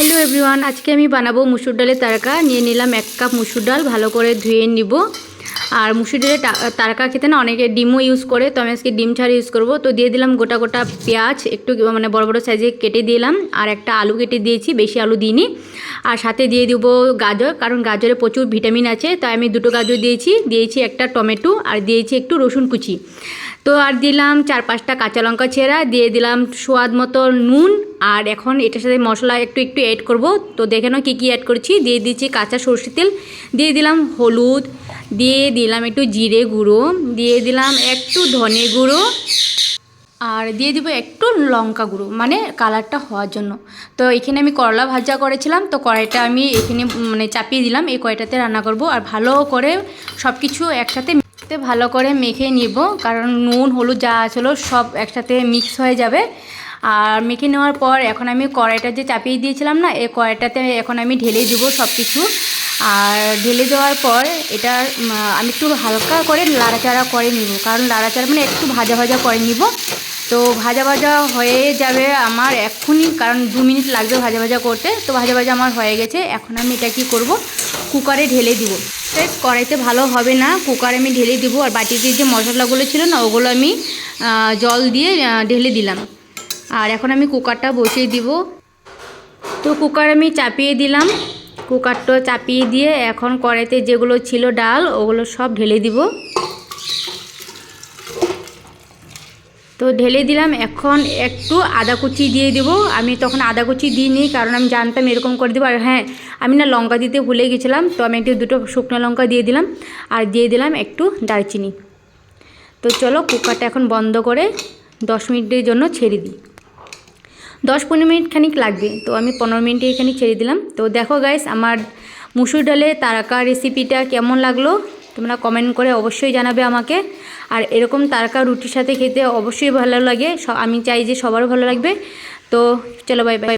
Hello everyone আজকে আমি বানাবো মুসুর ডালের তারকা। নিয়ে নিলাম এক কাপ মুসুর ডাল, ভালো করে ধুয়ে নিব। আর মুসুর ডালের তারকা খেতে না অনেকে ডিমও ইউজ করে, তো আমি আজকে ডিম ছাড়া ইউজ করব। তো দিয়ে দিলাম গোটা গোটা পেঁয়াজ, একটু মানে বড় বড় সাইজে কেটে দিলাম। আর একটা আলু কেটে দিয়েছি, বেশি আলু দিইনি। আর সাথে দিয়ে দিব গাজর, কারণ গাজরে প্রচুর ভিটামিন আছে, তাই আমি দুটো গাজর দিয়েছি। দিয়েছি একটা টমেটো, আর দিয়েছি একটু রসুন কুচি। তো আর দিলাম চার পাঁচটা কাঁচা লঙ্কা ছেঁড়া, দিয়ে দিলাম সোয়াদ মতো নুন আর এখন এটার সাথে মশলা একটু একটু অ্যাড করব। তো দেখে নাও কী কী অ্যাড করছি। দিয়ে দিচ্ছি কাঁচা সর্ষে তেল, দিয়ে দিলাম হলুদ, দিয়ে দিলাম একটু জিরে গুঁড়ো, দিয়ে দিলাম একটু ধনে গুঁড়ো, আর দিয়ে দিব একটু লঙ্কা গুঁড়ো মানে কালারটা হওয়ার জন্য। তো এখানে আমি করলা ভাজা করেছিলাম, তো কড়াইটা আমি এখানে মানে চাপিয়ে দিলাম, এই কড়াইটাতে রান্না করব। আর ভালো করে সব কিছু একসাথে ভালো করে মেখে নিব, কারণ নুন, হলুদ যা ছিল সব একসাথে মিক্স হয়ে যাবে। আর মেখে নেওয়ার পর এখন আমি কড়াইটা যে চাপিয়ে দিয়েছিলাম না, এই কড়াইটাতে এখন আমি ঢেলে দেবো সব কিছু আর ঢেলে দেওয়ার পর এটা আমি একটু হালকা করে লাড়াচাড়া করে নিব। কারণ লাড়াচাড়া মানে একটু ভাজা ভাজা করে নিব। তো ভাজা ভাজা হয়ে যাবে আমার এক্ষুনি, কারণ দু মিনিট লাগবে ভাজা ভাজা করতে। তো ভাজা ভাজা আমার হয়ে গেছে। এখন আমি এটা কি করব? কুকারে ঢেলে দিব। কড়াইতে ভালো হবে না। কুকারে আমি ঢেলে দিব। আর বাটিতে যে মশলাগুলো ছিল না, ওগুলো আমি জল দিয়ে ঢেলে দিলাম। আর এখন আমি কুকারটা বসিয়ে দিব। তো কুকার আমি চাপিয়ে দিলাম। কুকারটা চাপিয়ে দিয়ে এখন কড়াইতে যেগুলো ছিল ডাল, ওগুলো সব ঢেলে দিব। তো ঢেলে দিলাম, এখন একটু আদা কুচি দিয়ে দেবো। আমি তখন আদা কুচি দিইনি, কারণ আমি জানতাম এরকম করে দেবো। আর হ্যাঁ আমি না লঙ্কা দিতে ভুলে গেছিলাম, তো আমি একটু দুটো শুকনো লঙ্কা দিয়ে দিলাম। আর দিয়ে দিলাম একটু দারচিনি। তো চলো কুকারটা এখন বন্ধ করে দশ মিনিটের জন্য ছেড়ে দিই। দশ পনেরো মিনিট খানিক লাগবে। তো আমি পনেরো মিনিটে এখানে ছেড়ে দিলাম। তো দেখো গাইস আমার মুসুর ডালে তারকা রেসিপিটা কেমন লাগল? তোমরা কমেন্ট করে অবশ্যই জানাবে আমাকে। আর এরকম তারকা রুটির সাথে খেতে অবশ্যই ভালো লাগে। আমি চাই যে সবার ভালো লাগবে। তো চলো বাই বাই